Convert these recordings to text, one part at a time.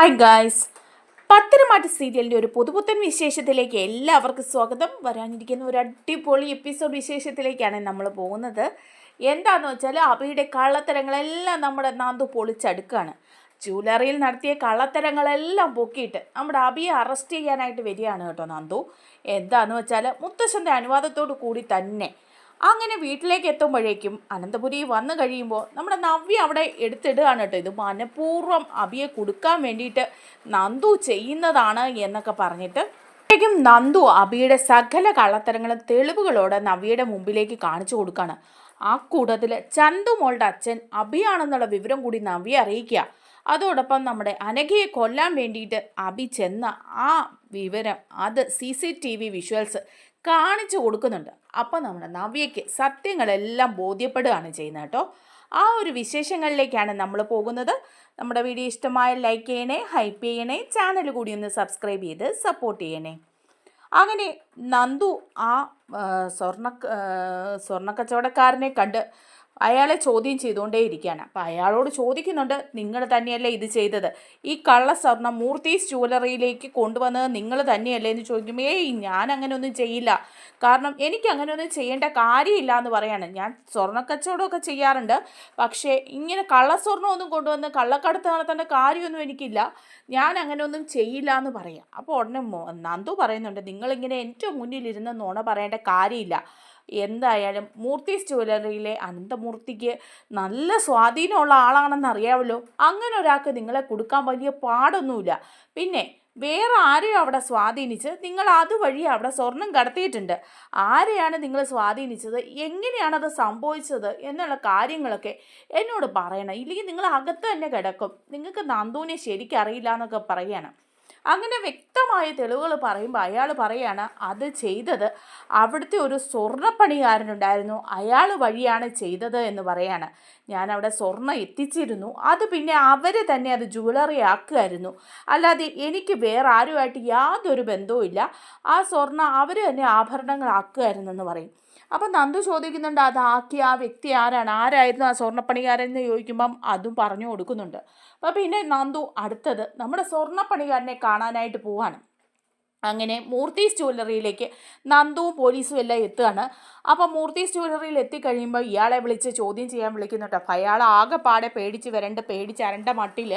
Hi guys പത്തരമാറ്റ സീരിയലിന്റെ ഒരു പുതുപുത്തൻ വിശേഷത്തിലേക്ക് എല്ലാവർക്കും സ്വാഗതം. വരാനിരിക്കുന്ന ഒരു അടിപൊളി എപ്പിസോഡ് വിശേഷത്തിലേക്കാണ് നമ്മൾ പോകുന്നത്. എന്താന്ന് വെച്ചാൽ അബിയുടെ കള്ളത്തരങ്ങളെല്ലാം നമ്മുടെ നാന്തു പൊളിച്ചടുക്കാണ്. ജൂലറിയിൽ നടത്തിയ കള്ളത്തരങ്ങളെല്ലാം പൊക്കിയിട്ട് നമ്മുടെ അബിയെ അറസ്റ്റ് ചെയ്യാനായിട്ട് വരികയാണ് കേട്ടോ നാന്തു എന്താന്ന് വെച്ചാൽ മുത്തശ്ശന്റെ അനുവാദത്തോടു കൂടി തന്നെ അങ്ങനെ വീട്ടിലേക്ക് എത്തുമ്പോഴേക്കും അനന്തപുരി വന്നു കഴിയുമ്പോൾ നമ്മുടെ നവ്യ അവിടെ എടുത്തിടുകയാണ് കേട്ടോ. ഇത് മനഃപൂർവം അബിയെ കൊടുക്കാൻ വേണ്ടിയിട്ട് നന്ദു ചെയ്യുന്നതാണ് എന്നൊക്കെ പറഞ്ഞിട്ട് ും നന്ദു അബിയുടെ സകല കള്ളത്തരങ്ങളും തെളിവുകളോടെ നവ്യയുടെ മുമ്പിലേക്ക് കാണിച്ചു കൊടുക്കുകയാണ്. ആ കൂട്ടത്തിൽ ചന്തു മോളുടെ അച്ഛൻ അബിയാണെന്നുള്ള വിവരം കൂടി നവ്യ അറിയിക്കുക. അതോടൊപ്പം നമ്മുടെ അനഘയെ കൊല്ലാൻ വേണ്ടിയിട്ട് അബി ചെന്ന ആ വിവരം അത് C C T V visuals കാണിച്ചു കൊടുക്കുന്നുണ്ട്. അപ്പോൾ നമ്മുടെ നവ്യയ്ക്ക് സത്യങ്ങളെല്ലാം ബോധ്യപ്പെടുകയാണ് ചെയ്യുന്നത് കേട്ടോ. ആ ഒരു വിശേഷങ്ങളിലേക്കാണ് നമ്മൾ പോകുന്നത്. നമ്മുടെ വീഡിയോ ഇഷ്ടമായ ലൈക്ക് ചെയ്യണേ ഹൈപ്പ് ചെയ്യണേ ചാനൽ കൂടി ഒന്ന് സബ്സ്ക്രൈബ് ചെയ്ത് സപ്പോർട്ട് ചെയ്യണേ. അങ്ങനെ നന്ദു ആ സ്വർണ സ്വർണക്കച്ചവടക്കാരനെ കണ്ട് അയാളെ ചോദ്യം ചെയ്തുകൊണ്ടേയിരിക്കുകയാണ്. അപ്പോൾ അയാളോട് ചോദിക്കുന്നുണ്ട് നിങ്ങൾ തന്നെയല്ലേ ഇത് ചെയ്തത്? ഈ കള്ള സ്വർണം മൂർത്തീസ് ജ്വല്ലറിയിലേക്ക് കൊണ്ടുവന്നത് നിങ്ങൾ തന്നെയല്ലേ? എന്ന് ചോദിക്കുമ്പോൾ ഏയ് ഞാൻ അങ്ങനെയൊന്നും ചെയ്യില്ല. കാരണം എനിക്ക് അങ്ങനെയൊന്നും ചെയ്യേണ്ട കാര്യമില്ല എന്ന് പറയാണ്. ഞാൻ സ്വർണക്കച്ചവടമൊക്കെ ചെയ്യാറുണ്ട്. പക്ഷേ ഇങ്ങനെ കള്ളസ്വർണമൊന്നും കൊണ്ടുവന്ന് കള്ളക്കടത്ത് നടത്തേണ്ട കാര്യമൊന്നും എനിക്കില്ല. ഞാൻ അങ്ങനെയൊന്നും ചെയ്യില്ല എന്ന് പറയാം. അപ്പോൾ ഉടനെ നന്ദു പറയുന്നുണ്ട് നിങ്ങളിങ്ങനെ എന്റെ മുന്നിലിരുന്ന് നോണ പറയേണ്ട കാര്യമില്ല. എന്തായാലും മൂർത്തീസ് ജ്വല്ലറിയിലെ അനന്തമൂർത്തിക്ക് നല്ല സ്വാധീനമുള്ള ആളാണെന്ന് അറിയാമല്ലോ അങ്ങനെ ഒരാൾക്ക് നിങ്ങളെ കൊടുക്കാൻ വലിയ പാടൊന്നുമില്ല. പിന്നെ വേറെ ആരെയും അവിടെ സ്വാധീനിച്ച് നിങ്ങൾ അതുവഴി അവിടെ സ്വർണം കടത്തിയിട്ടുണ്ട്. ആരെയാണ് നിങ്ങൾ സ്വാധീനിച്ചത്? എങ്ങനെയാണത് സംഭവിച്ചത്? എന്നുള്ള കാര്യങ്ങളൊക്കെ എന്നോട് പറയണം. ഇല്ലെങ്കിൽ നിങ്ങൾ അകത്ത് തന്നെ കിടക്കും. നിങ്ങൾക്ക് നന്ദുവിനെ ശരിക്കും അറിയില്ല എന്നൊക്കെ പറയാണ്. അങ്ങനെ വ്യക്തമായ തെളിവുകൾ പറയുമ്പോൾ അയാൾ പറയാണ് അത് ചെയ്തത് അവിടുത്തെ ഒരു സ്വർണപ്പണികാരനുണ്ടായിരുന്നു അയാൾ വഴിയാണ് ചെയ്തത് എന്ന് പറയാണ്. ഞാൻ അവിടെ സ്വർണം എത്തിച്ചിരുന്നു. അത് പിന്നെ അവർ തന്നെ അത് ജുവലറി ആക്കുമായിരുന്നു. അല്ലാതെ എനിക്ക് വേറെ ആരുമായിട്ട് യാതൊരു ബന്ധവും ഇല്ല ആ സ്വർണം അവർ തന്നെ ആഭരണങ്ങളാക്കുമായിരുന്നെന്ന് പറയും. അപ്പം നന്ദു ചോദിക്കുന്നുണ്ട് അതാക്കിയ ആ വ്യക്തി ആരാണ്? ആരായിരുന്നു ആ സ്വർണപ്പണികാരൻ എന്ന് ചോദിക്കുമ്പം അതും പറഞ്ഞു കൊടുക്കുന്നുണ്ട്. അപ്പോൾ പിന്നെ നന്ദു അടുത്തത് നമ്മുടെ സ്വർണപ്പണികാരനെ കാണാനായിട്ട് പോവാണ്. അങ്ങനെ മൂർത്തീസ് ജ്വല്ലറിയിലേക്ക് നന്ദുവും പോലീസും എല്ലാം എത്തുകയാണ്. അപ്പോൾ മൂർത്തീസ് ജ്വല്ലറിയിൽ എത്തിക്കഴിയുമ്പോൾ ഇയാളെ വിളിച്ച് ചോദ്യം ചെയ്യാൻ വിളിക്കുന്നുണ്ട് അപ്പോൾ അയാൾ ആകെപ്പാടെ പേടിച്ച് വരണ്ട പേടിച്ച് അരണ്ട മട്ടിൽ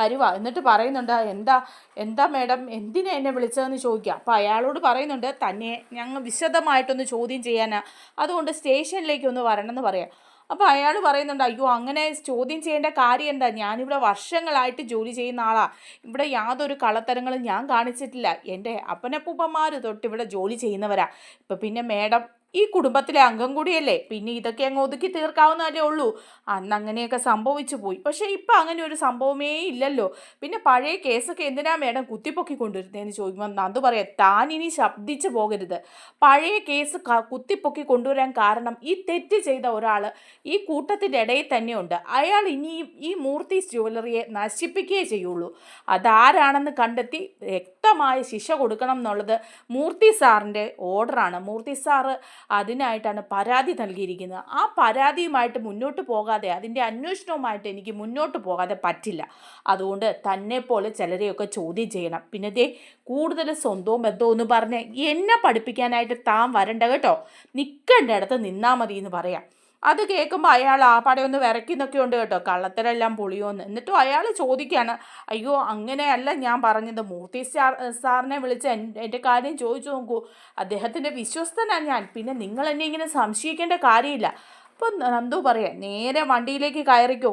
വരുക എന്നിട്ട് പറയുന്നുണ്ട് എന്താ എന്താ മേഡം എന്തിനാ എന്നെ വിളിച്ചതെന്ന് ചോദിക്കുക അപ്പോൾ അയാളോട് പറയുന്നുണ്ട് തന്നെ ഞങ്ങൾ വിശദമായിട്ടൊന്ന് ചോദ്യം ചെയ്യാനാണ് അതുകൊണ്ട് സ്റ്റേഷനിലേക്ക് ഒന്ന് വരണമെന്ന് പറയാം. അപ്പോൾ അയാൾ പറയുന്നുണ്ട് അയ്യോ അങ്ങനെ ചോദ്യം ചെയ്യേണ്ട കാര്യം എന്താ? ഞാനിവിടെ വർഷങ്ങളായിട്ട് ജോലി ചെയ്യുന്ന ആളാണ് ഇവിടെ യാതൊരു കള്ളത്തരങ്ങളും ഞാൻ കാണിച്ചിട്ടില്ല. എന്റെ അപ്പനപ്പൂപ്പന്മാർ തൊട്ട് ഇവിടെ ജോലി ചെയ്യുന്നവരാ. ഇപ്പം പിന്നെ മേഡം ഈ കുടുംബത്തിലെ അംഗം കൂടിയല്ലേ? പിന്നെ ഇതൊക്കെ അങ്ങ് ഒതുക്കി തീർക്കാവുന്നതല്ലേ ഉള്ളൂ. അന്ന് അങ്ങനെയൊക്കെ സംഭവിച്ചു പോയി. പക്ഷേ ഇപ്പം അങ്ങനെ ഒരു സംഭവമേ ഇല്ലല്ലോ. പിന്നെ പഴയ കേസൊക്കെ എന്തിനാ മേഡം കുത്തിപ്പൊക്കി കൊണ്ടുവരുന്നതെന്ന് ചോദിക്കുമ്പോൾ നന്ദു പറയാം താൻ ഇനി ശബ്ദിച്ചു പോകരുത്. പഴയ കേസ് കുത്തിപ്പൊക്കി കൊണ്ടുവരാൻ കാരണം ഈ തെറ്റ് ചെയ്ത ഒരാൾ ഈ കൂട്ടത്തിന്റെ ഇടയിൽ തന്നെയുണ്ട്. അയാൾ ഇനിയും ഈ മൂർത്തീസ് ജ്വല്ലറിയെ നശിപ്പിക്കുകയേ ചെയ്യുള്ളൂ. അതാരാണെന്ന് കണ്ടെത്തി വ്യക്തമായ ശിക്ഷ കൊടുക്കണം എന്നുള്ളത് മൂർത്തി സാറിന്റെ ഓർഡറാണ്. മൂർത്തി സാറ് അതിനായിട്ടാണ് പരാതി നൽകിയിരിക്കുന്നത്. ആ പരാതിയുമായിട്ട് മുന്നോട്ട് പോകാതെ അതിന്റെ അന്വേഷണവുമായിട്ട് എനിക്ക് മുന്നോട്ട് പോകാതെ പറ്റില്ല. അതുകൊണ്ട് തന്നെ പോലെ ചിലരെയൊക്കെ ചോദ്യം ചെയ്യണം. പിന്നെ ദേ കൂടുതൽ സ്വന്തവും ബന്ധവും എന്ന് പറഞ്ഞ് എന്നെ പഠിപ്പിക്കാനായിട്ട് താൻ വരണ്ട കേട്ടോ. നിൽക്കേണ്ട ഇടത്ത് നിന്നാൽ മതി എന്ന് പറയാം. അത് കേൾക്കുമ്പോൾ അയാൾ ആ പട ഒന്ന് വിറയ്ക്കുന്നൊക്കെ ഉണ്ട് കേട്ടോ. കള്ളത്തരെല്ലാം പൊളിയോന്ന്. എന്നിട്ടും അയാൾ ചോദിക്കുകയാണ് അയ്യോ അങ്ങനെയല്ല ഞാൻ പറഞ്ഞത്. മൂർത്തി സാർ സാറിനെ വിളിച്ച് എന്റെ കാര്യം ചോദിച്ചു നോക്കൂ. അദ്ദേഹത്തിന്റെ വിശ്വസ്തനാണ് ഞാൻ. പിന്നെ നിങ്ങൾ എന്നെ ഇങ്ങനെ സംശയിക്കേണ്ട കാര്യമില്ല. അപ്പോൾ നന്ദു പറയാം നേരെ വണ്ടിയിലേക്ക് കയറിക്കോ.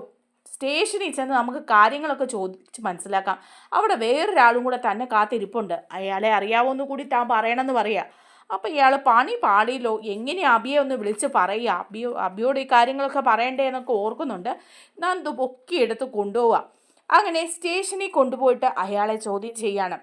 സ്റ്റേഷനിൽ ചെന്ന് നമുക്ക് കാര്യങ്ങളൊക്കെ ചോദിച്ച് മനസ്സിലാക്കാം. അവിടെ വേറൊരാളും കൂടെ തന്നെ കാത്തിരിപ്പുണ്ട്. അയാളെ അറിയാവോന്ന് കൂടി താൻ പറയണമെന്ന് പറയാം. അപ്പോൾ ഇയാൾ പണി പാടിയില്ലോ എങ്ങനെ അബിയെ ഒന്ന് വിളിച്ച് പറയുക? അബിയോ അബിയോട് ഈ കാര്യങ്ങളൊക്കെ പറയണ്ടേ എന്നൊക്കെ ഓർക്കുന്നുണ്ട്. നന്ദു പൊക്കിയെടുത്ത് കൊണ്ടുപോവുക. അങ്ങനെ സ്റ്റേഷനിൽ കൊണ്ടുപോയിട്ട് അയാളെ ചോദ്യം ചെയ്യാണ്.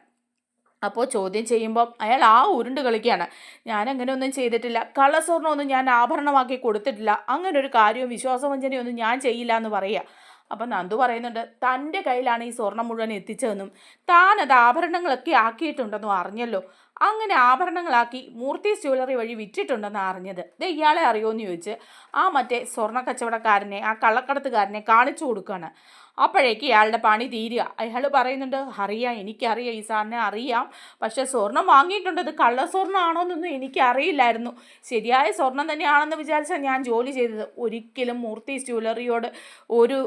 അപ്പോൾ ചോദ്യം ചെയ്യുമ്പം അയാൾ ആ ഉരുണ്ട് കളിക്കുകയാണ്. ഞാൻ അങ്ങനെ ഒന്നും ചെയ്തിട്ടില്ല. കള്ളസ്വർണമൊന്നും ഞാൻ ആഭരണമാക്കി കൊടുത്തിട്ടില്ല. അങ്ങനെ ഒരു കാര്യവും വിശ്വാസവഞ്ചനയൊന്നും ഞാൻ ചെയ്യില്ല എന്ന് പറയുക. അപ്പം നന്ദു പറയുന്നുണ്ട് തന്റെ കയ്യിലാണ് ഈ സ്വർണം മുഴുവൻ എത്തിച്ചതെന്നും താൻ അത് ആഭരണങ്ങളൊക്കെ ആക്കിയിട്ടുണ്ടെന്നും അറിഞ്ഞല്ലോ. അങ്ങനെ ആഭരണങ്ങളാക്കി മൂർത്തി ജ്വല്ലറി വഴി വിറ്റിട്ടുണ്ടെന്ന് അറിഞ്ഞത്. ഇത് ഇയാളെ അറിയുമോ എന്ന് ചോദിച്ച് ആ മറ്റേ സ്വർണ കച്ചവടക്കാരനെ ആ കള്ളക്കടത്തുകാരനെ കാണിച്ചു കൊടുക്കുകയാണ് അപ്പോഴേക്ക് ഇയാളുടെ പണി തീരുക. അയാൾ പറയുന്നുണ്ട് അറിയാം എനിക്കറിയാം ഈ സാറിനെ അറിയാം. പക്ഷേ സ്വർണം വാങ്ങിയിട്ടുണ്ട്. അത് കള്ള സ്വർണമാണോ എന്നൊന്നും എനിക്കറിയില്ലായിരുന്നു. ശരിയായ സ്വർണം തന്നെയാണെന്ന് വിചാരിച്ചാൽ ഞാൻ ജോലി ചെയ്തത്. ഒരിക്കലും മൂർത്തി ജ്വല്ലറിയോട് ഒരു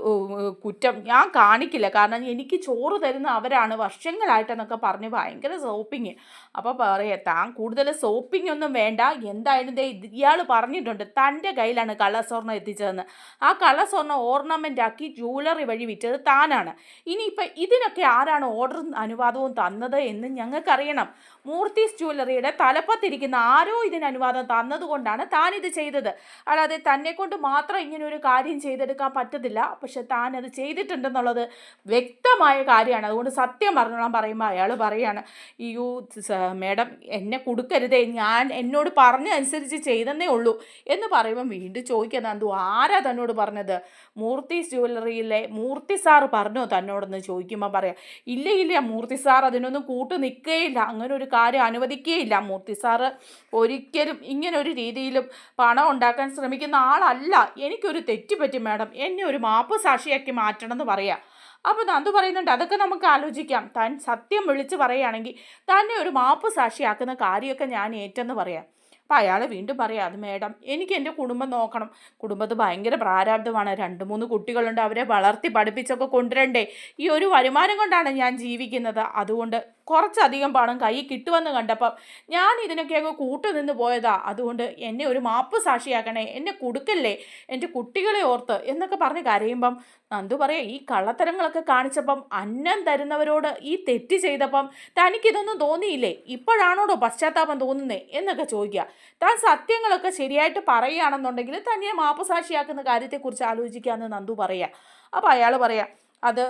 കുറ്റം ഞാൻ കാണിക്കില്ല. കാരണം എനിക്ക് ചോറ് തരുന്ന അവരാണ് വർഷങ്ങളായിട്ടെന്നൊക്കെ പറഞ്ഞ് ഭയങ്കര സോപ്പിങ്. അപ്പോൾ പറയാം താൻ കൂടുതൽ സോപ്പിംഗ് ഒന്നും വേണ്ട. എന്തായാലും ദേ ഇയാൾ പറഞ്ഞിട്ടുണ്ട് തന്റെ കയ്യിലാണ് കള്ളസ്വർണം എത്തിച്ചതെന്ന്. ആ കള്ളസ്വർണം ഓർണമെന്റ് ആക്കി ജൂവലറി വഴി വിറ്റത് താനാണ്. ഇനിയിപ്പോൾ ഇതിനൊക്കെ ആരാണ് ഓർഡറും അനുവാദവും തന്നത് എന്ന് ഞങ്ങൾക്കറിയണം. മൂർത്തീസ് ജ്വല്ലറിയുടെ തലപ്പത്തിരിക്കുന്ന ആരോ ഇതിന് അനുവാദം തന്നതുകൊണ്ടാണ് താനിത് ചെയ്തത്. അല്ലാതെ തന്നെ കൊണ്ട് മാത്രം ഇങ്ങനെ ഒരു കാര്യം ചെയ്തെടുക്കാൻ പറ്റത്തില്ല. പക്ഷെ താൻ അത് ചെയ്തിട്ടുണ്ടെന്നുള്ളത് വ്യക്തമായ കാര്യമാണ്. അതുകൊണ്ട് സത്യം പറഞ്ഞോളാൻ പറയുമ്പോൾ അയാൾ പറയാണ് അയ്യോ മേഡം എന്നെ കൊടുക്കരുതേ ഞാൻ എന്നോട് പറഞ്ഞ അനുസരിച്ച് ചെയ്തെന്നേ ഉള്ളൂ എന്ന് പറയുമ്പോൾ വീണ്ടും ചോദിക്കുന്നത് എന്തു ആരാ തന്നോട് പറഞ്ഞത്? മൂർത്തി ജ്വല്ലറിയിലെ മൂർത്തി സാറ് പറഞ്ഞോ തന്നോടൊന്ന് ചോദിക്കുമ്പോൾ പറയാം ഇല്ല ഇല്ല മൂർത്തി സാർ അതിനൊന്നും കൂട്ടു നിൽക്കുകയില്ല അങ്ങനെ ഒരു കാര്യം അനുവദിക്കുകയില്ല മൂർത്തി സാറ് ഒരിക്കലും ഇങ്ങനെ ഒരു രീതിയിലും പണം ഉണ്ടാക്കാൻ ശ്രമിക്കുന്ന ആളല്ല എനിക്കൊരു തെറ്റ് പറ്റി മാഡം എന്നെ ഒരു മാപ്പ് സാക്ഷിയാക്കി മാറ്റണമെന്ന് പറയാം. അപ്പോൾ നന്ദു പറയുന്നുണ്ട് അതൊക്കെ നമുക്ക് ആലോചിക്കാം. താൻ സത്യം വിളിച്ച് പറയുകയാണെങ്കിൽ തന്നെ ഒരു മാപ്പ് സാക്ഷിയാക്കുന്ന കാര്യമൊക്കെ ഞാൻ ഏറ്റെന്ന് പറയാം. അപ്പം അയാൾ വീണ്ടും പറയാം അത് മേഡം എനിക്ക് എന്റെ കുടുംബം നോക്കണം. കുടുംബത്ത് ഭയങ്കര പ്രാരാബ്ധമാണ് രണ്ട് മൂന്ന് കുട്ടികളുണ്ട്. അവരെ വളർത്തി പഠിപ്പിച്ചൊക്കെ കൊണ്ടുവരണ്ടേ? ഈ ഒരു വരുമാനം കൊണ്ടാണ് ഞാൻ ജീവിക്കുന്നത്. അതുകൊണ്ട് കുറച്ചധികം പണം കൈ കിട്ടുമെന്ന് കണ്ടപ്പം ഞാൻ ഇതിനൊക്കെ അങ്ങ് കൂട്ടുനിന്ന് പോയതാ. അതുകൊണ്ട് എന്നെ ഒരു മാപ്പ് സാക്ഷിയാക്കണേ. എന്നെ കൊടുക്കല്ലേ? എന്റെ കുട്ടികളെ ഓർത്ത് എന്നൊക്കെ പറഞ്ഞ് കരയുമ്പം നന്ദു പറയാം ഈ കള്ളത്തരങ്ങളൊക്കെ കാണിച്ചപ്പം അന്നം തരുന്നവരോട് ഈ തെറ്റ് ചെയ്തപ്പം തനിക്കിതൊന്നും തോന്നിയില്ലേ? ഇപ്പോഴാണോടോ പശ്ചാത്താപം തോന്നുന്നേ? എന്നൊക്കെ ചോദിക്കുക താൻ സത്യങ്ങളൊക്കെ ശരിയായിട്ട് പറയുകയാണെന്നുണ്ടെങ്കിൽ തന്നെ മാപ്പ് സാക്ഷിയാക്കുന്ന കാര്യത്തെക്കുറിച്ച് ആലോചിക്കാമെന്ന് നന്ദു പറയാം. അപ്പോൾ അയാൾ പറയാം അത്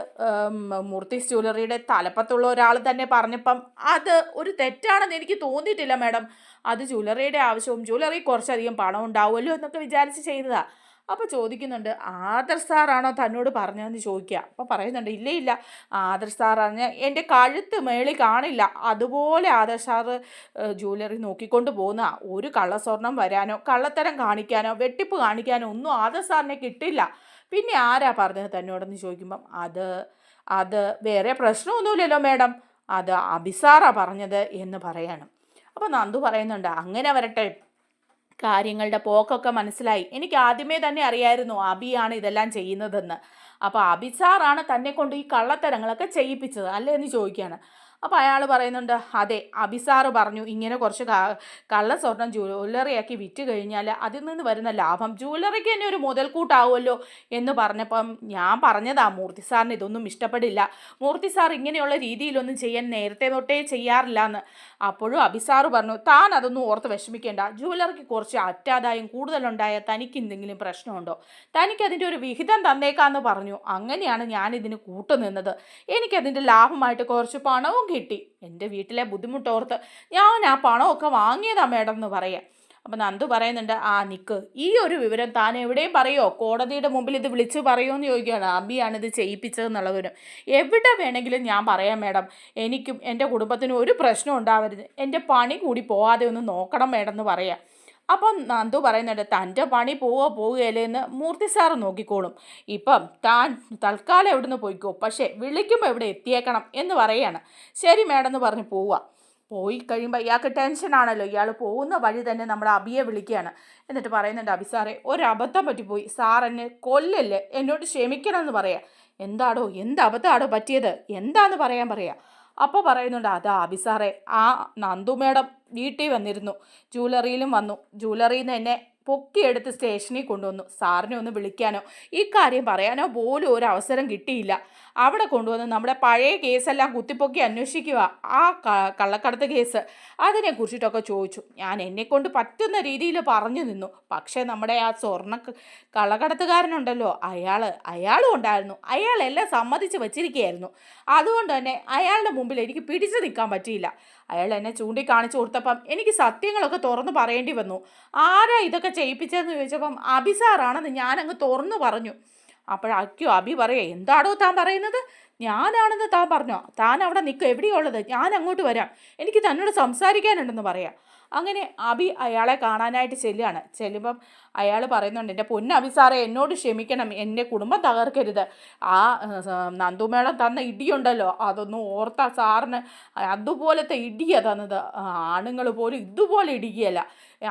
മൂർത്തിസ് ജ്വല്ലറിയുടെ തലപ്പത്തുള്ള ഒരാൾ തന്നെ പറഞ്ഞപ്പം അത് ഒരു തെറ്റാണെന്ന് എനിക്ക് തോന്നിയിട്ടില്ല മാഡം. അത് ജ്വല്ലറിയുടെ ആവശ്യവും ജ്വല്ലറി കുറച്ചധികം പണം ഉണ്ടാവുമല്ലോ എന്നൊക്കെ വിചാരിച്ച് ചെയ്തതാ. അപ്പോൾ ചോദിക്കുന്നുണ്ട് ആദർ സാറാണോ തന്നോട് പറഞ്ഞതെന്ന് ചോദിക്കുക അപ്പോൾ പറയുന്നുണ്ട് ഇല്ല ഇല്ല. ആദർ അറിഞ്ഞ എന്റെ കഴുത്ത് മേളി കാണില്ല. അതുപോലെ ആദർ സാറ് ജ്വല്ലറി നോക്കിക്കൊണ്ട് പോകുന്ന ഒരു കള്ളസ്വർണം വരാനോ കള്ളത്തരം കാണിക്കാനോ വെട്ടിപ്പ് കാണിക്കാനോ ഒന്നും ആദർ സാറിനെ കിട്ടില്ല. പിന്നെ ആരാ പറഞ്ഞത് തന്നോടെന്ന് ചോദിക്കുമ്പം അത് അത് വേറെ പ്രശ്നമൊന്നുമില്ലല്ലോ മേഡം. അത് അബിസാറാ പറഞ്ഞത് എന്ന് പറയാണ്. അപ്പോൾ നന്ദു പറയുന്നുണ്ട് അങ്ങനെ വരട്ടെ. കാര്യങ്ങളുടെ പോക്കൊക്കെ മനസ്സിലായി. എനിക്ക് ആദ്യമേ തന്നെ അറിയായിരുന്നു അബിയാണ് ഇതെല്ലാം ചെയ്യുന്നതെന്ന്. അപ്പോൾ അബിസാറാണ് തന്നെ കൊണ്ട് ഈ കള്ളത്തരങ്ങളൊക്കെ ചെയ്യിപ്പിച്ചത് അല്ലേ? എന്ന് ചോദിക്കുകയാണ്. അപ്പോൾ അയാൾ പറയുന്നുണ്ട് അതെ അബിസാറ് പറഞ്ഞു. ഇങ്ങനെ കുറച്ച് കള്ള സ്വർണം ജ്വല്ലറിയാക്കി വിറ്റ് കഴിഞ്ഞാൽ അതിൽ നിന്ന് വരുന്ന ലാഭം ജ്വല്ലറിക്ക് തന്നെ ഒരു മുതൽക്കൂട്ടാവുമല്ലോ എന്ന് പറഞ്ഞപ്പം ഞാൻ പറഞ്ഞതാ മൂർത്തി സാറിന് ഇതൊന്നും ഇഷ്ടപ്പെടില്ല. മൂർത്തി സാർ ഇങ്ങനെയുള്ള രീതിയിലൊന്നും ചെയ്യാൻ നേരത്തെ തൊട്ടേ ചെയ്യാറില്ല എന്ന് അപ്പോഴും അബിസാറ് പറഞ്ഞു താൻ അതൊന്നും ഓർത്ത് വിഷമിക്കേണ്ട. ജ്വല്ലറിക്ക് കുറച്ച് അറ്റാദായം കൂടുതലുണ്ടായ തനിക്ക് എന്തെങ്കിലും പ്രശ്നമുണ്ടോ? തനിക്ക് അതിന്റെ ഒരു വിഹിതം തന്നേക്കാന്ന് പറഞ്ഞു. അങ്ങനെയാണ് ഞാനിതിന് കൂട്ടുനിന്നത്. എനിക്കതിന്റെ ലാഭമായിട്ട് കുറച്ച് പണവും കിട്ടി. എന്റെ വീട്ടിലെ ബുദ്ധിമുട്ടോർത്ത് ഞാൻ ആ പണമൊക്കെ വാങ്ങിയതാ മേഡം എന്ന് പറയാം അപ്പം നന്ദു പറയുന്നുണ്ട് ആ നിക്ക് ഈ ഒരു വിവരം താൻ എവിടെയും പറയുമോ കോടതിയുടെ മുമ്പിൽ ഇത് വിളിച്ചു പറയുമോ എന്ന് ചോദിക്കുകയാണ്. അബിയാണ് ഇത് ചെയ്യിപ്പിച്ചതെന്നുള്ള എവിടെ വേണമെങ്കിലും ഞാൻ പറയാം മേഡം. എനിക്കും എന്റെ കുടുംബത്തിനും ഒരു പ്രശ്നം ഉണ്ടാവരുത്. എന്റെ പണി കൂടി പോവാതെ ഒന്ന് നോക്കണം മേഡം എന്ന് പറയാം. അപ്പം നന്ദു പറയുന്നുണ്ട് തന്റെ പണി പോവോ പോവുകയല്ലേ എന്ന് മൂർത്തി സാറ് നോക്കിക്കോളും. ഇപ്പം താൻ തൽക്കാലം എവിടുന്ന് പോയിക്കോ? പക്ഷേ വിളിക്കുമ്പോൾ ഇവിടെ എത്തിയേക്കണം എന്ന് പറയാണ് ശരി മേഡം എന്ന് പറഞ്ഞ് പോവുക. പോയി കഴിയുമ്പോൾ ഇയാൾക്ക് ടെൻഷനാണല്ലോ ഇയാൾ പോകുന്ന വഴി തന്നെ നമ്മുടെ അബിയെ വിളിക്കുകയാണ്. എന്നിട്ട് പറയുന്നുണ്ട് അബി സാറേ ഒരബദ്ധം പറ്റിപ്പോയി. സാർ എന്നെ കൊല്ലല്ലേ? എന്നോട് ക്ഷമിക്കണം എന്ന് പറയാം. എന്താടോ? എന്ത് അബദ്ധമാടോ പറ്റിയത്? എന്താന്ന് പറയാൻ പറയാം? അപ്പോൾ പറയുന്നുണ്ട് അതാ അബി സാറേ ആ നന്ദു മേഡം വീട്ടിൽ വന്നിരുന്നു. ജൂവലറിയിലും വന്നു. ജൂവലറിയിൽ നിന്ന് എന്നെ പൊക്കിയെടുത്ത് സ്റ്റേഷനിൽ കൊണ്ടുവന്നു. സാറിനെ ഒന്ന് വിളിക്കാനോ ഈ കാര്യം പറയാനോ പോലും ഒരു അവസരം കിട്ടിയില്ല. അവിടെ കൊണ്ടുവന്ന് നമ്മുടെ പഴയ കേസെല്ലാം കുത്തിപ്പൊക്കി അന്വേഷിക്കുക. ആ കള്ളക്കടത്ത് കേസ്. അതിനെക്കുറിച്ചിട്ടൊക്കെ ചോദിച്ചു. ഞാൻ എന്നെക്കൊണ്ട് പറ്റുന്ന രീതിയിൽ പറഞ്ഞു നിന്നു. പക്ഷേ നമ്മുടെ ആ സ്വർണ കള്ളക്കടത്തുകാരനുണ്ടല്ലോ. അയാൾ അയാളും ഉണ്ടായിരുന്നു. അയാളെല്ലാം സമ്മതിച്ച് വെച്ചിരിക്കുകയായിരുന്നു. അതുകൊണ്ട് തന്നെ അയാളുടെ മുമ്പിൽ എനിക്ക് പിടിച്ചു നിൽക്കാൻ പറ്റിയില്ല. അയാൾ എന്നെ ചൂണ്ടിക്കാണിച്ചു കൊടുത്തപ്പം എനിക്ക് സത്യങ്ങളൊക്കെ തുറന്നു പറയേണ്ടി വന്നു. ആരാ ഇതൊക്കെ ചെയ്യിപ്പിച്ചതെന്ന് ചോദിച്ചപ്പം അബിസാറാണെന്ന് ഞാനങ്ങ് തുറന്നു പറഞ്ഞു. അപ്പോഴാക്കോ അബി പറയേ എന്താടോ താൻ പറയുന്നത്? ഞാനാണെന്ന് താൻ പറഞ്ഞോ? താൻ അവിടെ നിൽക്കും എവിടെയുള്ളത് ഞാൻ അങ്ങോട്ട് വരാം. എനിക്ക് തന്നോട് സംസാരിക്കാനുണ്ടെന്ന് പറയാം. അങ്ങനെ അബി അയാളെ കാണാനായിട്ട് ചെല്ലുകയാണ്. ചെല്ലുമ്പം അയാൾ പറയുന്നുണ്ട് എന്റെ പൊന്ന അബി സാറേ എന്നോട് ക്ഷമിക്കണം എന്റെ കുടുംബം തകർക്കരുത്. ആ നന്ദുമേളം തന്ന ഇടിയുണ്ടല്ലോ അതൊന്നും ഓർത്ത സാറിന് അതുപോലത്തെ ഇടിയാണ് തന്നത്. ആണുങ്ങൾ പോലും ഇതുപോലെ ഇടിക്കുകയല്ല.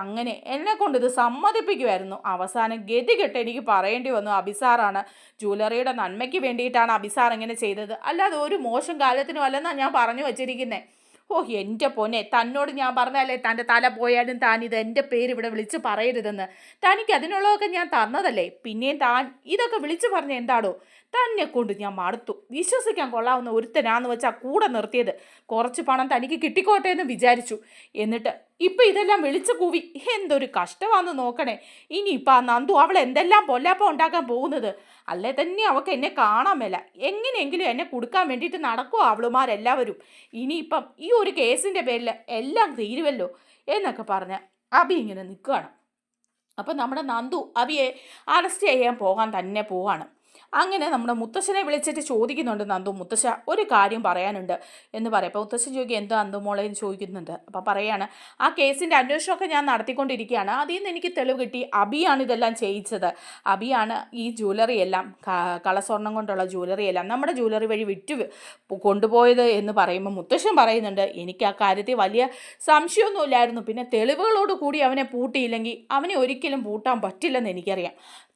അങ്ങനെ എന്നെ കൊണ്ട് ഇത് സമ്മതിപ്പിക്കുമായിരുന്നു. അവസാനം ഗതികെട്ട് എനിക്ക് പറയേണ്ടി വന്നു അബിസാറാണ് ജ്വല്ലറിയുടെ നന്മയ്ക്ക് വേണ്ടിയിട്ടാണ് അബിസാർ ഇങ്ങനെ ചെയ്തത്. അല്ലാതെ ഒരു മോശം കാലത്തിനും അല്ലെന്നാണ് ഞാൻ പറഞ്ഞു വച്ചിരിക്കുന്നത് ഓ എന്റെ പൊന്നെ തന്നോട് ഞാൻ പറഞ്ഞാലേ തന്റെ തല പോയാലും താൻ ഇത് എന്റെ പേര് ഇവിടെ വിളിച്ച് പറയരുതെന്ന്. തനിക്ക് അതിനുള്ളതൊക്കെ ഞാൻ തന്നതല്ലേ. പിന്നെയും താൻ ഇതൊക്കെ വിളിച്ചു പറഞ്ഞ എന്താടോ? തന്നെ കൊണ്ട് ഞാൻ മടുത്തു. വിശ്വസിക്കാൻ കൊള്ളാവുന്ന ഒരുത്തനാന്ന് വെച്ചാൽ കൂടെ നിർത്തിയത്. കുറച്ച് പണം തനിക്ക് കിട്ടിക്കോട്ടെ എന്ന് വിചാരിച്ചു. എന്നിട്ട് ഇപ്പം ഇതെല്ലാം വിളിച്ചു കൂവി എന്തൊരു കഷ്ടമാണെന്ന് നോക്കണേ. ഇനിയിപ്പം ആ നന്ദു അവൾ എന്തെല്ലാം പൊല്ലാപ്പം ഉണ്ടാക്കാൻ പോകുന്നത്? അല്ലേ? തന്നെ അവൾക്ക് എന്നെ കാണാൻ എങ്ങനെയെങ്കിലും എന്നെ കൊടുക്കാൻ വേണ്ടിയിട്ട് നടക്കുമോ അവളുമാരെല്ലാവരും? ഇനിയിപ്പം ഈ ഒരു കേസിന്റെ പേരിൽ എല്ലാം തീരുമല്ലോ എന്നൊക്കെ പറഞ്ഞ് അബി ഇങ്ങനെ നിൽക്കുകയാണ് അപ്പം നമ്മുടെ നന്ദു അബിയെ അറസ്റ്റ് ചെയ്യാൻ പോകാൻ തന്നെ പോവാണ്. അങ്ങനെ നമ്മുടെ മുത്തശ്ശനെ വിളിച്ചിട്ട് ചോദിക്കുന്നുണ്ട് നന്ദു. മുത്തശ്ശ ഒരു കാര്യം പറയാനുണ്ട് എന്ന് പറയും. അപ്പോൾ മുത്തശ്ശൻ ചോദിക്കും എന്തോ അന്തുമോളെ എന്ന് ചോദിക്കുന്നുണ്ട്. അപ്പോൾ പറയാണ് ആ കേസിന്റെ അന്വേഷണമൊക്കെ ഞാൻ നടത്തിക്കൊണ്ടിരിക്കുകയാണ്. അതിൽ നിന്ന് എനിക്ക് തെളിവ് കിട്ടി. അബിയാണ് ഇതെല്ലാം ചെയ്യിച്ചത്. അബിയാണ് ഈ ജ്വല്ലറി എല്ലാം കളസ്വർണം കൊണ്ടുള്ള ജ്വല്ലറി എല്ലാം നമ്മുടെ ജ്വല്ലറി വഴി വിറ്റ് കൊണ്ടുപോയത് എന്ന് പറയുമ്പോൾ മുത്തശ്ശൻ പറയുന്നുണ്ട് എനിക്ക് ആ കാര്യത്തിൽ വലിയ സംശയമൊന്നുമില്ലായിരുന്നു. പിന്നെ തെളിവുകളോട് കൂടി അവനെ പൂട്ടിയില്ലെങ്കിൽ അവനെ ഒരിക്കലും പൂട്ടാൻ പറ്റില്ലെന്ന് എനിക്കറിയാം.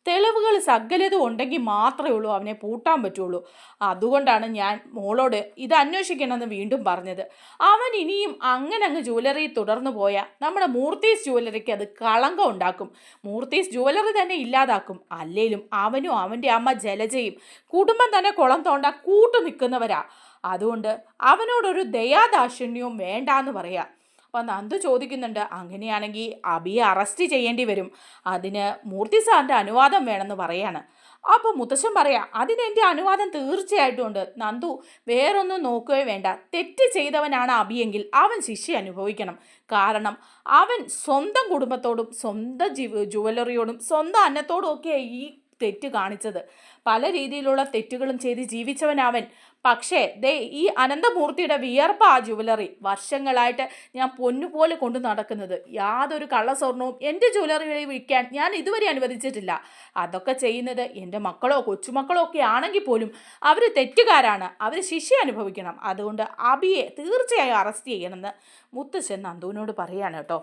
തെളിവുകൾ സകലതും ഉണ്ടെങ്കിൽ മാത്രമേ ഉള്ളൂ അവനെ പൂട്ടാൻ പറ്റുള്ളൂ. അതുകൊണ്ടാണ് ഞാൻ മോളോട് ഇത് അന്വേഷിക്കണമെന്ന് വീണ്ടും പറഞ്ഞത്. അവൻ ഇനിയും അങ്ങനെ അങ്ങ് ജ്വല്ലറി തുടർന്നു പോയാൽ നമ്മുടെ മൂർത്തീസ് ജ്വല്ലറിക്ക് അത് കളങ്കം ഉണ്ടാക്കും. മൂർത്തീസ് ജ്വല്ലറി തന്നെ ഇല്ലാതാക്കും. അല്ലേലും അവനും അവന്റെ അമ്മ ജലജയും കുടുംബം തന്നെ കുളം തോണ്ട കൂട്ടു നിൽക്കുന്നവരാ. അതുകൊണ്ട് അവനോടൊരു ദയാദാക്ഷിണ്യവും വേണ്ടാന്ന് പറയാം. അപ്പം നന്ദു ചോദിക്കുന്നുണ്ട് അങ്ങനെയാണെങ്കിൽ അബിയെ അറസ്റ്റ് ചെയ്യേണ്ടി വരും. അതിന് മൂർത്തി സാറിന്റെ അനുവാദം വേണമെന്ന് പറയാണ്. അപ്പോൾ മുത്തശ്ശൻ പറയാം അതിന് എന്റെ അനുവാദം തീർച്ചയായിട്ടും ഉണ്ട്. നന്ദു വേറൊന്നും നോക്കുകയോ വേണ്ട. തെറ്റ് ചെയ്തവനാണ് അബിയെങ്കിൽ അവൻ ശിക്ഷ അനുഭവിക്കണം. കാരണം അവൻ സ്വന്തം കുടുംബത്തോടും സ്വന്തം ജീവ ജുവലറിയോടും സ്വന്തം അന്നത്തോടും ഒക്കെ ഈ തെറ്റ് കാണിച്ചത്. പല രീതിയിലുള്ള തെറ്റുകളും ചെയ്ത് ജീവിച്ചവനവൻ. പക്ഷേ ദേ ഈ അനന്തമൂർത്തിയുടെ വിയർപ്പ് ആ ജുവലറി വർഷങ്ങളായിട്ട് ഞാൻ പൊന്നുപോലെ കൊണ്ട് നടക്കുന്നത്. യാതൊരു കള്ളസ്വർണവും എന്റെ ജുവലറികളിൽ വിൽക്കാൻ ഞാൻ ഇതുവരെ അനുവദിച്ചിട്ടില്ല. അതൊക്കെ ചെയ്യുന്നത് എന്റെ മക്കളോ കൊച്ചുമക്കളോ ഒക്കെ ആണെങ്കിൽ പോലും അവർ തെറ്റുകാരാണ്. അവർ ശിക്ഷ അനുഭവിക്കണം. അതുകൊണ്ട് അബിയെ തീർച്ചയായും അറസ്റ്റ് ചെയ്യണമെന്ന് മുത്തശ്ശൻ നന്ദുവിനോട് പറയാണ് കേട്ടോ.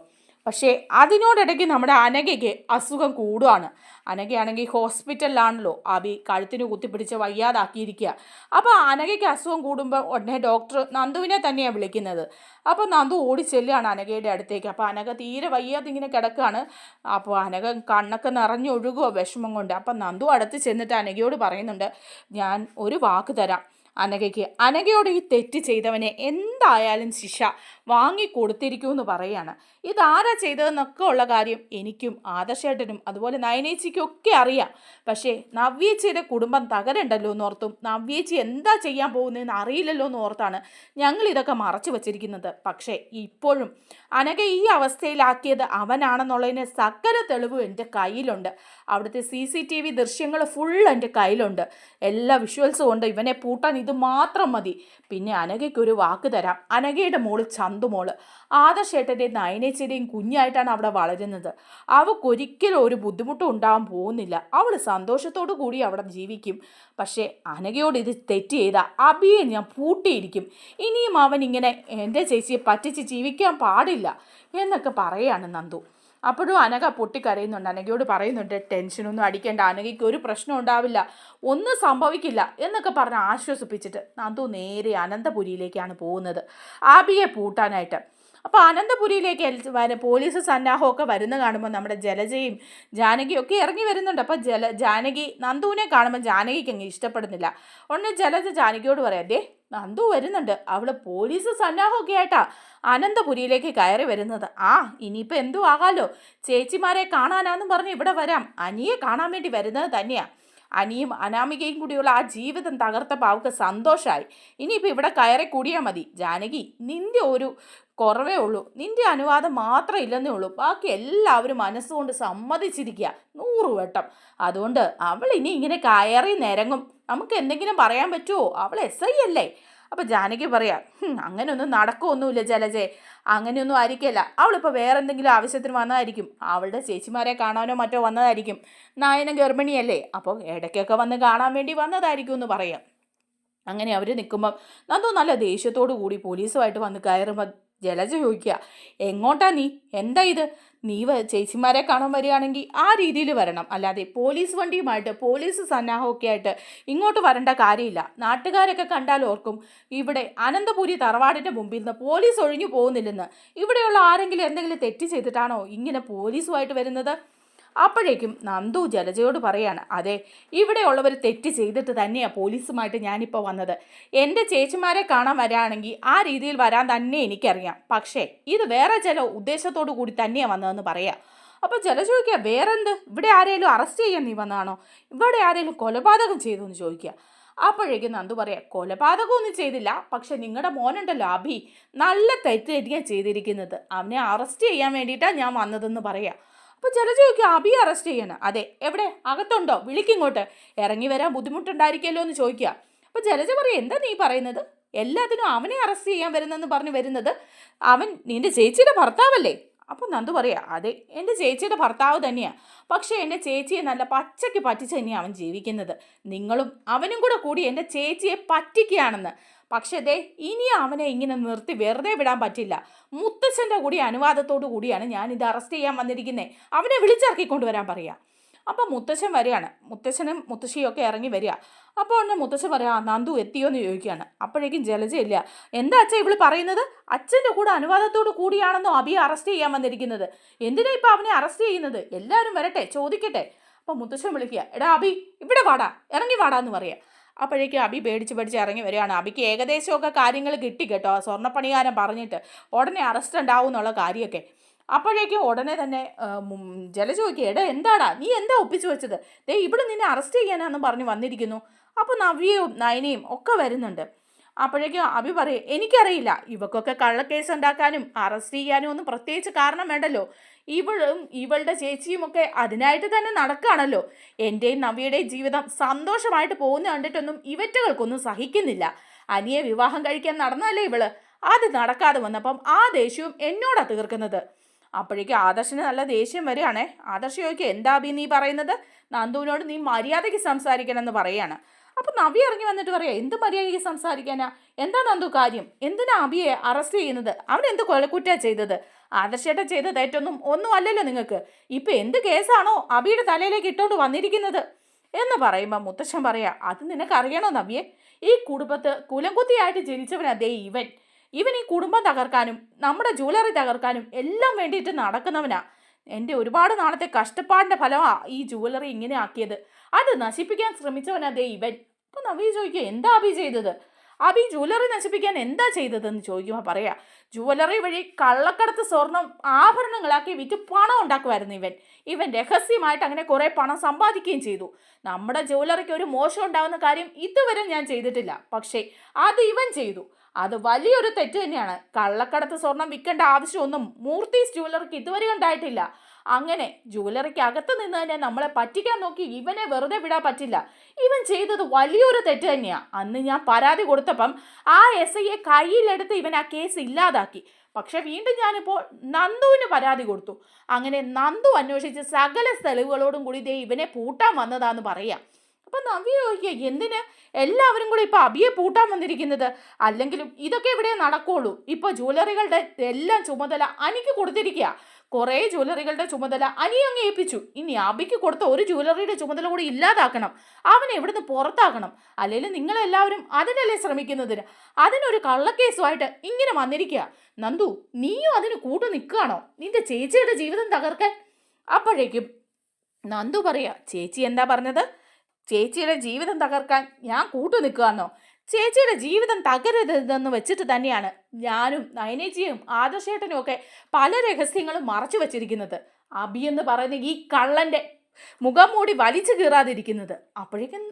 പക്ഷേ അതിനോടിടയ്ക്ക് നമ്മുടെ അനഘയ്ക്ക് അസുഖം കൂടുകയാണ് അനഘയാണെങ്കിൽ ഹോസ്പിറ്റലിലാണല്ലോ. അബി കഴുത്തിന് കുത്തിപ്പിടിച്ച് വയ്യാതാക്കിയിരിക്കുക. അപ്പോൾ അനഘയ്ക്ക് അസുഖം കൂടുമ്പോൾ ഉടനെ ഡോക്ടർ നന്ദുവിനെ തന്നെയാണ് വിളിക്കുന്നത്. അപ്പോൾ നന്ദു ഓടി ചെല്ലുകയാണ് അനഘയുടെ അടുത്തേക്ക്. അപ്പോൾ അനഘ തീരെ വയ്യാതെ ഇങ്ങനെ കിടക്കുകയാണ്. അപ്പോൾ അനഘ കണ്ണൊക്കെ നിറഞ്ഞൊഴുകുക വിഷമം കൊണ്ട്. അപ്പം നന്ദു അടുത്ത് ചെന്നിട്ട് അനഘയോട് പറയുന്നുണ്ട് ഞാൻ ഒരു വാക്ക് തരാം. അനഘയ്ക്ക് അനഘയോട് ഈ തെറ്റ് ചെയ്തവനെ എന്തായാലും ശിക്ഷ വാങ്ങിക്കൊടുത്തിരിക്കുമെന്ന് പറയാണ്. ഇതാരാ ചെയ്തതെന്നൊക്കെ ഉള്ള കാര്യം എനിക്കും ആദർശേട്ടനും അതുപോലെ നയനേച്ചിക്കും ഒക്കെ അറിയാം. പക്ഷേ നവ്യേച്ചിയുടെ കുടുംബം തകരണ്ടല്ലോ എന്ന് ഓർത്തും നവ്യേച്ചി എന്താ ചെയ്യാൻ പോകുന്നതെന്ന് അറിയില്ലല്ലോ എന്ന് ഓർത്താണ് ഞങ്ങൾ ഇതൊക്കെ മറച്ചു വച്ചിരിക്കുന്നത്. പക്ഷേ ഇപ്പോഴും അനഘ ഈ അവസ്ഥയിലാക്കിയത് അവനാണെന്നുള്ളതിന് സകല തെളിവും എന്റെ കയ്യിലുണ്ട്. അവിടുത്തെ സി സി ടി വി ദൃശ്യങ്ങൾ ഫുൾ എന്റെ കയ്യിലുണ്ട്. എല്ലാ വിഷ്വൽസും ഉണ്ട്. ഇവനെ പൂട്ടാൻ ഇത് മാത്രം മതി. പിന്നെ അനഘയ്ക്കൊരു വാക്ക് തരാം. അനഘയുടെ മോൾ ചന്തുമോൾ ആദർശേട്ടന്റെയും നയനേച്ചിയുടെയും കുഞ്ഞായിട്ടാണ് അവിടെ വളരുന്നത്. അവക്കൊരിക്കലും ഒരു ബുദ്ധിമുട്ടും ഉണ്ടാകാൻ പോകുന്നില്ല. അവൾ സന്തോഷത്തോടു കൂടി അവിടെ ജീവിക്കും. പക്ഷേ അനഘയോട് ഇത് തെറ്റ് ചെയ്ത അബിയെ ഞാൻ പൂട്ടിയിരിക്കും. ഇനിയും അവൻ ഇങ്ങനെ എന്റെ ചേച്ചിയെ പറ്റിച്ച് ജീവിക്കാൻ പാടില്ല എന്നൊക്കെ പറയാണ് നന്ദു. അപ്പോഴും അനഘ പൊട്ടിക്കരയുന്നുണ്ട്. അനഘയോട് പറയുന്നുണ്ട് ടെൻഷനൊന്നും അടിക്കേണ്ട അനഘയ്ക്ക് ഒരു പ്രശ്നം ഉണ്ടാവില്ല ഒന്നും സംഭവിക്കില്ല എന്നൊക്കെ പറഞ്ഞ് ആശ്വസിപ്പിച്ചിട്ട് നന്ദു നേരെ അനന്തപുരിയിലേക്കാണ് പോകുന്നത്. ആബിയെ പൂട്ടാനായിട്ട്. അപ്പോൾ അനന്തപുരിയിലേക്ക് പോലീസ് സന്നാഹമൊക്കെ വരുന്ന കാണുമ്പോൾ നമ്മുടെ ജലജയും ജാനകിയും ഒക്കെ ഇറങ്ങി വരുന്നുണ്ട്. അപ്പോൾ ജല ജാനകി നന്ദുവിനെ കാണുമ്പോൾ ജാനകിക്ക് അങ്ങ് ഇഷ്ടപ്പെടുന്നില്ല. ഉടനെ ജലജ ജാനകിയോട് പറയാം ദേ നന്ദു വരുന്നുണ്ട്. അവൾ പോലീസ് സന്നാഹമൊക്കെ ആയിട്ടാ അനന്തപുരിയിലേക്ക് കയറി വരുന്നത്. ആ ഇനിയിപ്പോൾ എന്തു ആകാലോ ചേച്ചിമാരെ കാണാനാന്നും പറഞ്ഞ് ഇവിടെ വരാം. അനിയെ കാണാൻ വേണ്ടി വരുന്നത് തന്നെയാ. അനിയും അനാമികയും കൂടിയുള്ള ആ ജീവിതം തകർത്തപ്പോൾ അവൾക്ക് സന്തോഷമായി ഇനിയിപ്പോൾ ഇവിടെ കയറി കൂടിയാൽ മതി. ജാനകി നിന്റെ ഒരു കുറവേ ഉള്ളൂ. നിന്റെ അനുവാദം മാത്രം ഇല്ലെന്നേ ഉള്ളൂ. ബാക്കി എല്ലാവരും മനസ്സുകൊണ്ട് സമ്മതിച്ചിരിക്കുക നൂറ് വട്ടം. അതുകൊണ്ട് അവൾ ഇനി ഇങ്ങനെ കയറി നിരങ്ങും. നമുക്ക് എന്തെങ്കിലും പറയാൻ പറ്റുമോ അവൾ എസ് ഐ അല്ലേ? അപ്പോൾ ജാനകി പറയാ "ഹും, അങ്ങനെയൊന്നും നടക്കുമൊന്നുമില്ല ജലജെ. അങ്ങനെയൊന്നും ആയിരിക്കില്ല അവളിപ്പോൾ വേറെ എന്തെങ്കിലും ആവശ്യത്തിന് വന്നതായിരിക്കും അവളുടെ ചേച്ചിമാരെ കാണാനോ മറ്റോ വന്നതായിരിക്കും. നായന ഗർഭിണിയല്ലേ? അപ്പോൾ ഇടയ്ക്കൊക്കെ വന്ന് കാണാൻ വേണ്ടി വന്നതായിരിക്കും എന്ന് പറയാം. അങ്ങനെ അവർ നിൽക്കുമ്പം നന്ദോ നല്ല ദേഷ്യത്തോടു കൂടി പോലീസുമായിട്ട് വന്ന് കയറുമ്പോൾ ജലജ ചോദിക്കുക എങ്ങോട്ടാ നീ? എന്താ ഇത്? നീ ചേച്ചിമാരെ കാണാൻ വരികയാണെങ്കിൽ ആ രീതിയിൽ വരണം. അല്ലാതെ പോലീസ് വണ്ടിയുമായിട്ട് പോലീസ് സന്നാഹമൊക്കെ ആയിട്ട് ഇങ്ങോട്ട് വരേണ്ട കാര്യമില്ല. നാട്ടുകാരൊക്കെ കണ്ടാൽ ഓർക്കും ഇവിടെ അനന്തപുരി തറവാടിന്റെ മുമ്പിൽ നിന്ന് പോലീസ് ഒഴിഞ്ഞു പോകുന്നില്ലെന്ന്. ഇവിടെയുള്ള ആരെങ്കിലും എന്തെങ്കിലും തെറ്റ് ചെയ്തിട്ടാണോ ഇങ്ങനെ പോലീസുമായിട്ട് വരുന്നത്? അപ്പോഴേക്കും നന്ദു ജലജയോട് പറയാണ് അതെ ഇവിടെയുള്ളവർ തെറ്റ് ചെയ്തിട്ട് തന്നെയാണ് പോലീസുമായിട്ട് ഞാനിപ്പോൾ വന്നത്. എന്റെ ചേച്ചിമാരെ കാണാൻ വരാണെങ്കിൽ ആ രീതിയിൽ വരാൻ തന്നെ എനിക്കറിയാം. പക്ഷേ ഇത് വേറെ ചില ഉദ്ദേശത്തോടു കൂടി തന്നെയാണ് വന്നതെന്ന് പറയാം. അപ്പോൾ ജല ചോദിക്കുക വേറെന്ത്? ഇവിടെ ആരെങ്കിലും അറസ്റ്റ് ചെയ്യാൻ നീ വന്നതാണോ? ഇവിടെ ആരെങ്കിലും കൊലപാതകം ചെയ്തു എന്ന് ചോദിക്കുക അപ്പോഴേക്കും നന്ദു പറയാം കൊലപാതകമൊന്നും ചെയ്തില്ല. പക്ഷെ നിങ്ങളുടെ മോനുണ്ടല്ലോ അഭി. നല്ല തെറ്റ് തന്നെയാണ് ചെയ്തിരിക്കുന്നത്. അവനെ അറസ്റ്റ് ചെയ്യാൻ വേണ്ടിയിട്ടാണ് ഞാൻ വന്നതെന്ന് പറയാം. അപ്പോൾ ചില ചോദിക്കും അബി അറസ്റ്റ് ചെയ്യണം. അതെ എവിടെ? അകത്തുണ്ടോ? വിളിക്കിങ്ങോട്ട്. ഇറങ്ങി വരാൻ ബുദ്ധിമുട്ടുണ്ടായിരിക്കുമല്ലോ എന്ന് ചോദിക്കുക. അപ്പോൾ ജലജ പറയും എന്താ നീ പറയുന്നത്? എല്ലാത്തിനും അവനെ അറസ്റ്റ് ചെയ്യാൻ വരുന്നെന്ന് പറഞ്ഞ് വരുന്നത് അവൻ നിന്റെ ചേച്ചിയുടെ ഭർത്താവല്ലേ? അപ്പോൾ നന്ദു പറയാ അതെ എന്റെ ചേച്ചിയുടെ ഭർത്താവ് തന്നെയാണ് പക്ഷേ എന്റെ ചേച്ചിയെ നല്ല പച്ചയ്ക്ക് പറ്റിച്ച് തന്നെയാണ് അവൻ ജീവിക്കുന്നത്. നിങ്ങളും അവനും കൂടെ കൂടി എന്റെ ചേച്ചിയെ പറ്റിക്കുകയാണെന്ന്. പക്ഷേ ദേ ഇനി അവനെ ഇങ്ങനെ നിർത്തി വെറുതെ വിടാൻ പറ്റില്ല. മുത്തച്ഛന്റെ കൂടി അനുവാദത്തോടു കൂടിയാണ് ഞാൻ ഇത് അറസ്റ്റ് ചെയ്യാൻ വന്നിരിക്കുന്നത് അവനെ വിളിച്ചിറക്കിക്കൊണ്ടുവരാൻ പറയാം. അപ്പം മുത്തച്ഛൻ വരികയാണ്. മുത്തച്ഛനും മുത്തശ്ശിയും ഒക്കെ ഇറങ്ങി വരിക. അപ്പോൾ ഉടനെ മുത്തച്ഛൻ പറയാം "ആ, നന്ദു എത്തിയോ എന്ന് ചോദിക്കുകയാണ്. അപ്പോഴേക്കും ജലജയില്ല എന്താ അച്ഛൻ ഇവൾ പറയുന്നത്? അച്ഛന്റെ കൂടെ അനുവാദത്തോട് കൂടിയാണെന്നോ അബിയെ അറസ്റ്റ് ചെയ്യാൻ വന്നിരിക്കുന്നത്? എന്തിനാ ഇപ്പം അവനെ അറസ്റ്റ് ചെയ്യുന്നത്? എല്ലാവരും വരട്ടെ ചോദിക്കട്ടെ. അപ്പം മുത്തശ്ശൻ വിളിക്കുക എടാ അബി ഇവിടെ വാടാ ഇറങ്ങി വാടാ എന്ന് അപ്പോഴേക്കും അബി പേടിച്ച് പേടിച്ച് ഇറങ്ങി വരികയാണ്. അബിക്ക് ഏകദേശമൊക്കെ കാര്യങ്ങൾ കിട്ടി കേട്ടോ സ്വർണപ്പണികാരൻ പറഞ്ഞിട്ട്. ഉടനെ അറസ്റ്റ് ഉണ്ടാവും എന്നുള്ള കാര്യമൊക്കെ. അപ്പോഴേക്കും ഉടനെ തന്നെ ജല ചോദിക്കുക എടാ എന്താടാ? നീ എന്താ ഒപ്പിച്ചു വെച്ചത്? ദേ ഇവിടെ നിന്നെ അറസ്റ്റ് ചെയ്യാനാണെന്ന് പറഞ്ഞ് വന്നിരിക്കുന്നു. അപ്പോൾ നവ്യയും നയനയും ഒക്കെ വരുന്നുണ്ട്. അപ്പോഴേക്കും അഭി പറയും എനിക്കറിയില്ല ഇവക്കൊക്കെ കള്ളക്കേസ് ഉണ്ടാക്കാനും അറസ്റ്റ് ചെയ്യാനും ഒന്നും പ്രത്യേകിച്ച് കാരണം വേണ്ടല്ലോ. ഇവളും ഇവളുടെ ചേച്ചിയും ഒക്കെ അതിനായിട്ട് തന്നെ നടക്കുകയാണല്ലോ എന്റെയും നവ്യയുടെയും ജീവിതം സന്തോഷമായിട്ട് പോകുന്ന കണ്ടിട്ടൊന്നും ഇവറ്റകൾക്കൊന്നും സഹിക്കുന്നില്ല. അനിയെ വിവാഹം കഴിക്കാൻ നടന്നല്ലേ ഇവൾ? അത് നടക്കാതെ വന്നപ്പം ആ ദേഷ്യവും എന്നോടാ തീർക്കുന്നത്. അപ്പോഴേക്കും ആദർശന് നല്ല ദേഷ്യം വരികയാണേ. ആദർശ് ചോദിക്കുക എന്താ അഭി നീ പറയുന്നത്? നന്ദുവിനോട് നീ മര്യാദയ്ക്ക് സംസാരിക്കണം എന്ന് പറയാണ്. അപ്പം നവി ഇറങ്ങി വന്നിട്ട് പറയാം എന്ത് മര്യാദയ്ക്ക് സംസാരിക്കാനാ? എന്താ നന്ദു കാര്യം? എന്തിനാ അബിയെ അറസ്റ്റ് ചെയ്യുന്നത്? അവൻ എന്ത് കൊലക്കുറ്റാ ചെയ്തത്? ആദർശേട്ട ചെയ്ത തെറ്റൊന്നും ഒന്നും അല്ലല്ലോ നിങ്ങൾക്ക്. ഇപ്പം എന്ത് കേസാണോ അബിയുടെ തലയിലേക്ക് ഇട്ടുകൊണ്ട് വന്നിരിക്കുന്നത്? എന്ന് പറയുമ്പോൾ മുത്തശ്ശൻ പറയാം അത് നിനക്കറിയണോ നവിയെ? ഈ കുടുംബത്ത് കുലംകുത്തിയായിട്ട് ജനിച്ചവനാ ദേ ഇവൻ. ഇവൻ ഈ കുടുംബം തകർക്കാനും നമ്മുടെ ജ്വല്ലറി തകർക്കാനും എല്ലാം വേണ്ടിയിട്ട് നടക്കുന്നവനാ. എന്റെ ഒരുപാട് നാളത്തെ കഷ്ടപ്പാടിന്റെ ഫലമാ ഈ ജ്വല്ലറി ഇങ്ങനെ ആക്കിയത്. അത് നശിപ്പിക്കാൻ ശ്രമിച്ചവനാ ദേ ഇവൻ. അപ്പം നവി ചോദിക്കുക എന്താ അഭി ചെയ്തത്? അഭി ജ്വല്ലറി നശിപ്പിക്കാൻ എന്താ ചെയ്തതെന്ന് ചോദിക്കുമ്പോൾ പറയാ. ജ്വല്ലറി വഴി കള്ളക്കടത്ത് സ്വർണം ആഭരണങ്ങളാക്കി വിറ്റ് പണം ഉണ്ടാക്കുമായിരുന്നു ഇവൻ. ഇവൻ രഹസ്യമായിട്ട് അങ്ങനെ കുറേ പണം സമ്പാദിക്കുകയും ചെയ്തു. നമ്മുടെ ജ്വല്ലറിക്ക് ഒരു മോശം ഉണ്ടാകുന്ന കാര്യം ഇതുവരെ ഞാൻ ചെയ്തിട്ടില്ല. പക്ഷേ അത് ഇവൻ ചെയ്തു. അത് വലിയൊരു തെറ്റ് തന്നെയാണ്. കള്ളക്കടത്ത് സ്വർണം വിൽക്കേണ്ട ആവശ്യമൊന്നും മൂർത്തീസ് ജ്വല്ലറിക്ക് ഇതുവരെ ഉണ്ടായിട്ടില്ല. അങ്ങനെ ജ്വല്ലറിക്ക് അകത്ത് നിന്ന് തന്നെ നമ്മളെ പറ്റിക്കാൻ നോക്കി ഇവനെ വെറുതെ വിടാൻ പറ്റില്ല. ഇവൻ ചെയ്തത് വലിയൊരു തെറ്റ് തന്നെയാണ് അന്ന് ഞാൻ പരാതി കൊടുത്തപ്പം ആ എസ് ഐയെ കയ്യിലെടുത്ത് ഇവൻ ആ കേസ് ഇല്ലാതാക്കി. പക്ഷെ വീണ്ടും ഞാനിപ്പോൾ നന്ദുവിന് പരാതി കൊടുത്തു. അങ്ങനെ നന്ദു അന്വേഷിച്ച് സകല തെളിവുകളോടും കൂടി ദേ ഇവനെ പൂട്ടാൻ വന്നതാന്ന് പറയാം. അപ്പം നവ്യ ചോദിക്കുക എന്തിന്? എല്ലാവരും കൂടി ഇപ്പോൾ അബിയെ പൂട്ടാൻ വന്നിരിക്കുന്നത്. അല്ലെങ്കിലും ഇതൊക്കെ ഇവിടെ നടക്കുള്ളൂ. ഇപ്പോൾ ജ്വല്ലറികളുടെ എല്ലാം ചുമതല അനിക്ക് കൊടുത്തിരിക്കുക കുറേ ജ്വല്ലറികളുടെ ചുമതല അനി അങ്ങ് ഏൽപ്പിച്ചു. ഇനി അബിക്ക് കൊടുത്ത ഒരു ജ്വല്ലറിയുടെ ചുമതല കൂടി ഇല്ലാതാക്കണം. അവനെ ഇവിടുന്ന് പുറത്താക്കണം? അല്ലെങ്കിൽ നിങ്ങളെല്ലാവരും അതിനല്ലേ ശ്രമിക്കുന്നതിന്? അതിനൊരു കള്ളക്കേസുമായിട്ട് ഇങ്ങനെ വന്നിരിക്കുക നന്ദു നീയും അതിന് കൂട്ടു നിൽക്കുകയാണോ? നിന്റെ ചേച്ചിയുടെ ജീവിതം തകർക്കാൻ? അപ്പോഴേക്കും നന്ദു പറയാ ചേച്ചി എന്താ പറഞ്ഞത്? ചേച്ചിയുടെ ജീവിതം തകർക്കാൻ ഞാൻ കൂട്ടു നിൽക്കുകയെന്നോ ചേച്ചിയുടെ ജീവിതം തകരരുതെന്ന് വെച്ചിട്ട് തന്നെയാണ് ഞാനും നയനേജിയും ആദർശേട്ടനും ഒക്കെ പല രഹസ്യങ്ങളും മറച്ചു വച്ചിരിക്കുന്നത്. അബി എന്ന് പറയുന്ന ഈ കള്ളന്റെ മുഖം മൂടി വലിച്ചു കീറാതിരിക്കുന്നത്. അപ്പോഴേക്കും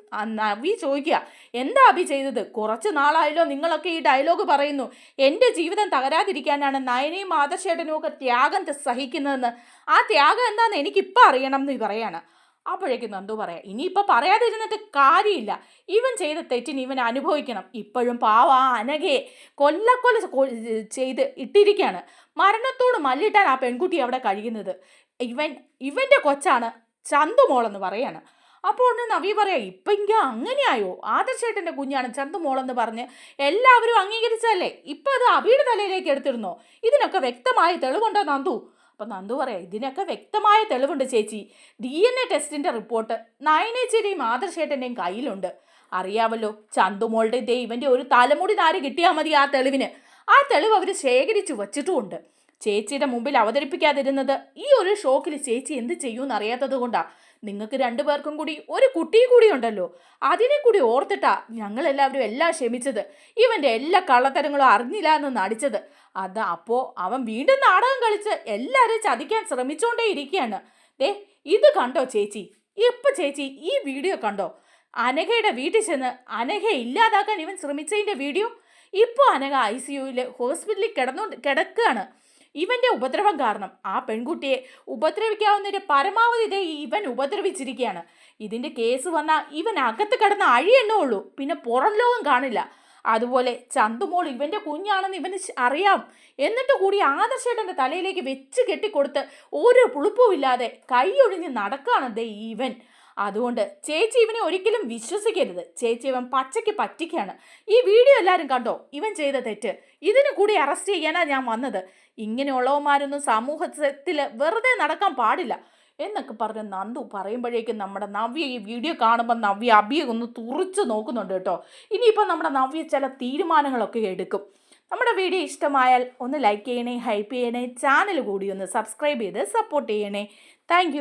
അബി ചോദിക്കുക എന്താ അബി ചെയ്തത്? കുറച്ച് നാളായല്ലോ നിങ്ങളൊക്കെ ഈ ഡയലോഗ് പറയുന്നു. എന്റെ ജീവിതം തകരാതിരിക്കാനാണ് നയനയും ആദർശേട്ടനും ഒക്കെ ത്യാഗം സഹിക്കുന്നതെന്ന്. ആ ത്യാഗം എന്താണെന്ന് എനിക്കിപ്പോൾ അറിയണം എന്ന് പറയാണ് അപ്പോഴേക്കും നന്ദു പറയാം ഇനിയിപ്പോൾ പറയാതിരുന്നിട്ട് കാര്യമില്ല. ഇവൻ ചെയ്ത തെറ്റിന് ഇവൻ അനുഭവിക്കണം. ഇപ്പോഴും പാവ അനകെ കൊല്ലക്കൊല്ല ചെയ്ത് ഇട്ടിരിക്കുകയാണ്. മരണത്തോട് മല്ലിട്ടാണ് ആ പെൺകുട്ടി അവിടെ കഴിയുന്നത്. ഇവൻ ഇവന്റെ കൊച്ചാണ് ചന്തുമോളെന്ന് പറയാണ്. അപ്പോൾ ഒന്ന് നവി പറയാം ഇപ്പം ഇങ്ങനെ അങ്ങനെയായോ? ആദർശേട്ടന്റെ കുഞ്ഞാണ് ചന്തുമോളെന്ന് പറഞ്ഞ് എല്ലാവരും അംഗീകരിച്ചല്ലേ ഇപ്പം അത് അബിയുടെ തലയിലേക്ക് എടുത്തിരുന്നോ ഇതിനൊക്കെ വ്യക്തമായ തെളിവുണ്ടോ നന്ദു? അപ്പം നന്ദു പറയാം ഇതിനൊക്കെ വ്യക്തമായ തെളിവുണ്ട് ചേച്ചി. ഡി എൻ എ ടെസ്റ്റിന്റെ റിപ്പോർട്ട് നയനേച്ചിയുടെയും ആദർശേട്ടന്റെയും കയ്യിലുണ്ട്. അറിയാമല്ലോ ചന്തുമോളുടെ ദേ ഇവന്റെ ഒരു തലമുടി നാര് കിട്ടിയാൽ മതി ആ തെളിവിന്. ആ തെളിവ് അവർ ശേഖരിച്ചു വച്ചിട്ടുമുണ്ട്. ചേച്ചിയുടെ മുമ്പിൽ അവതരിപ്പിക്കാതിരുന്നത് ഈ ഒരു ഷോക്കിൽ ചേച്ചി എന്ത് ചെയ്യുമെന്ന് അറിയാത്തത് കൊണ്ടാ. നിങ്ങൾക്ക് രണ്ടു പേർക്കും കൂടി ഒരു കുട്ടി കൂടി ഉണ്ടല്ലോ. അതിനെ കൂടി ഓർത്തിട്ടാ ഞങ്ങളെല്ലാവരും എല്ലാം ക്ഷമിച്ചത്. ഇവന്റെ എല്ലാ കള്ളത്തരങ്ങളും അറിഞ്ഞില്ല എന്ന് നടിച്ചത്. അത് അപ്പോൾ അവൻ വീണ്ടും നാടകം കളിച്ച് എല്ലാവരും ചതിക്കാൻ ശ്രമിച്ചുകൊണ്ടേ ഇരിക്കുകയാണ് ദേ ഇത് കണ്ടോ ചേച്ചി? ഇപ്പൊ ചേച്ചി ഈ വീഡിയോ കണ്ടോ? അനഘയുടെ വീട്ടിൽ ചെന്ന് അനഘയെ ഇല്ലാതാക്കാൻ ഇവൻ ശ്രമിച്ചതിന്റെ വീഡിയോ? ഇപ്പോൾ അനഘ ഐ സി യുവിൽ ഹോസ്പിറ്റലിൽ കിടന്നു കിടക്കുകയാണ്. ഇവന്റെ ഉപദ്രവം കാരണം ആ പെൺകുട്ടിയെ ഉപദ്രവിക്കാവുന്നതിന്റെ പരമാവധി ഇവൻ ഉപദ്രവിച്ചിരിക്കുകയാണ്. ഇതിന്റെ കേസ് വന്നാൽ ഇവൻ അകത്ത് കിടന്ന് അഴിയെണ്ണേ ഉള്ളൂ പിന്നെ പുറം ലോകം കാണില്ല. അതുപോലെ ചന്തുമോൾ ഇവന്റെ കുഞ്ഞാണെന്ന് ഇവന് അറിയാം. എന്നിട്ട് കൂടി ആദർശേട്ടന്റെ തലയിലേക്ക് വെച്ച് കെട്ടിക്കൊടുത്ത് ഒരു പുളിപ്പുമില്ലാതെ കൈയൊഴിഞ്ഞ് നടക്കുകയാണ് ദേ ഇവൻ. അതുകൊണ്ട് ചേച്ചി ഇവനെ ഒരിക്കലും വിശ്വസിക്കരുത്. ചേച്ചി ഇവൻ പച്ചയ്ക്ക് പറ്റിക്കാണ് ഈ വീഡിയോ എല്ലാവരും കണ്ടോ? ഇവൻ ചെയ്ത തെറ്റ്. ഇതിനു കൂടി അറസ്റ്റ് ചെയ്യാനാണ് ഞാൻ വന്നത്. ഇങ്ങനെയുള്ളവന്മാരൊന്നും സമൂഹത്തിൽ വെറുതെ നടക്കാൻ പാടില്ല. എന്നൊക്കെ പറഞ്ഞ് നന്ദു പറയുമ്പോഴേക്കും നമ്മുടെ നവ്യ ഈ വീഡിയോ കാണുമ്പോൾ നവ്യ അബിയെ ഒന്ന് തുറച്ച് നോക്കുന്നുണ്ട് കേട്ടോ. ഇനിയിപ്പോൾ നമ്മുടെ നവ്യ ചില തീരുമാനങ്ങളൊക്കെ എടുക്കും. നമ്മുടെ വീഡിയോ ഇഷ്ടമായാൽ ഒന്ന് ലൈക്ക് ചെയ്യണേ ഹൈപ്പ് ചെയ്യണേ ചാനൽ കൂടി ഒന്ന് സബ്സ്ക്രൈബ് ചെയ്ത് സപ്പോർട്ട് ചെയ്യണേ. താങ്ക്